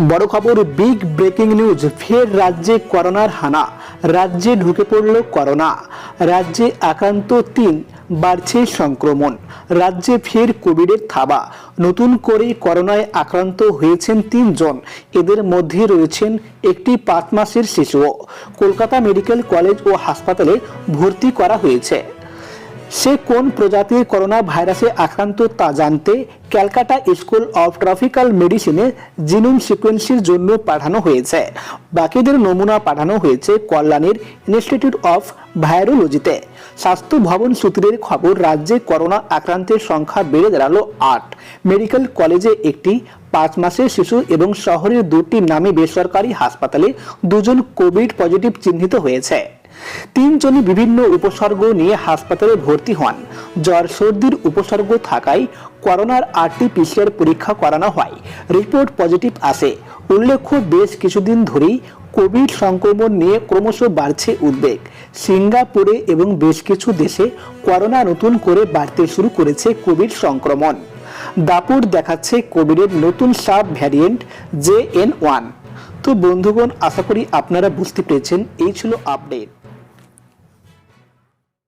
বড় খবর big breaking news ফের রাজ্যে করোনার হানা। রাজ্যে ঢুকে পড়ল করোনা। রাজ্যে আক্রান্ত তিন, বাড়ছে সংক্রমণ। রাজ্যে ফের কোভিডের থাবা। নতুন করে করোনায় আক্রান্ত হয়েছেন তিনজন। এদের মধ্যে রয়েছেন একটি পাঁচ মাসের শিশুও। কলকাতা মেডিকেল কলেজ ও হাসপাতালে ভর্তি করা হয়েছে। সে কোন প্রজাতির করোনা ভাইরাসে আক্রান্ত তা জানতে ক্যালকাটা স্কুল অফ ট্রপিক্যাল মেডিসিনে জিনোম সিকোয়েন্সির জন্য পাঠানো হয়েছে। বাকিদের নমুনা পাঠানো হয়েছে কল্যাণীর ইনস্টিটিউট অফ ভাইরোলজিতে স্বাস্থ্য ভবন সূত্রের খবর, রাজ্যে করোনা আক্রান্তের সংখ্যা বেড়ে দাঁড়াল আট। মেডিকেল কলেজে একটি পাঁচ মাসের শিশু এবং শহরের দুটি নামী বেসরকারি হাসপাতালে দুজন কোভিড পজিটিভ চিহ্নিত হয়েছে। তিনজনই বিভিন্ন উপসর্গ নিয়ে হাসপাতালে ভর্তি হন। জ্বর, সর্দির উপসর্গ থাকায় করোনার আরটি পিসিআর পরীক্ষা করানো হয়। রিপোর্ট পজিটিভ আসে। উল্লেখ্য, বেশ কিছুদিন ধরেই কোভিড সংক্রমণ নিয়ে ক্রমশ বাড়ছে উদ্বেগ। সিঙ্গাপুরে এবং বেশ কিছু দেশে করোনা নতুন করে বাড়তে শুরু করেছে কোভিড সংক্রমণ। দাপুর দেখাচ্ছে কোভিডের নতুন sub variant J N one. তো বন্ধুগণ, আশা করি আপনারা বুঝতে পেরেছেন। এই ছিল আপডেট।